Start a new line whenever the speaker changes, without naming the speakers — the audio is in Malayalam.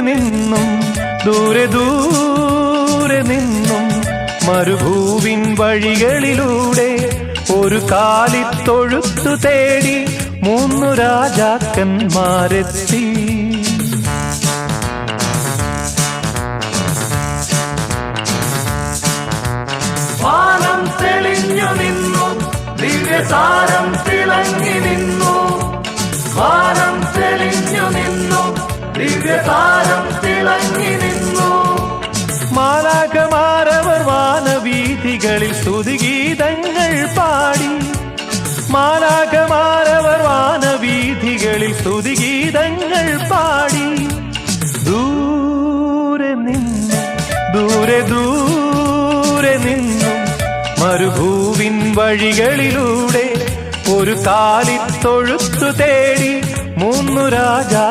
നിന്നും ദൂരെ ദൂരെ നിന്നും മരുഭൂവിൻ വഴികളിലൂടെ ഒരു കാലി കാലിത്തൊഴുത്തു തേടി മൂന്നു രാജാക്കന്മാരെത്തി. വാനം തെളിഞ്ഞു നിന്നു ദിവ്യസാരം തിളങ്ങി നിന്നു. വാനം തെളിഞ്ഞു നിന്നു ദിവ്യസാരം വാനവീഥികളിൽ സ്തുതിഗീതങ്ങൾ പാടി. മാലാകമാരവർ വാനവീഥികളിൽ സ്തുതിഗീതങ്ങൾ പാടി. ദൂരെ നിന്നു ദൂരെ ദൂരെ നിന്നും മരുഭൂവിൻ വഴികളിലൂടെ ഒരു കാലിത്തൊഴുത്തു തേടി മൂന്നു രാജാ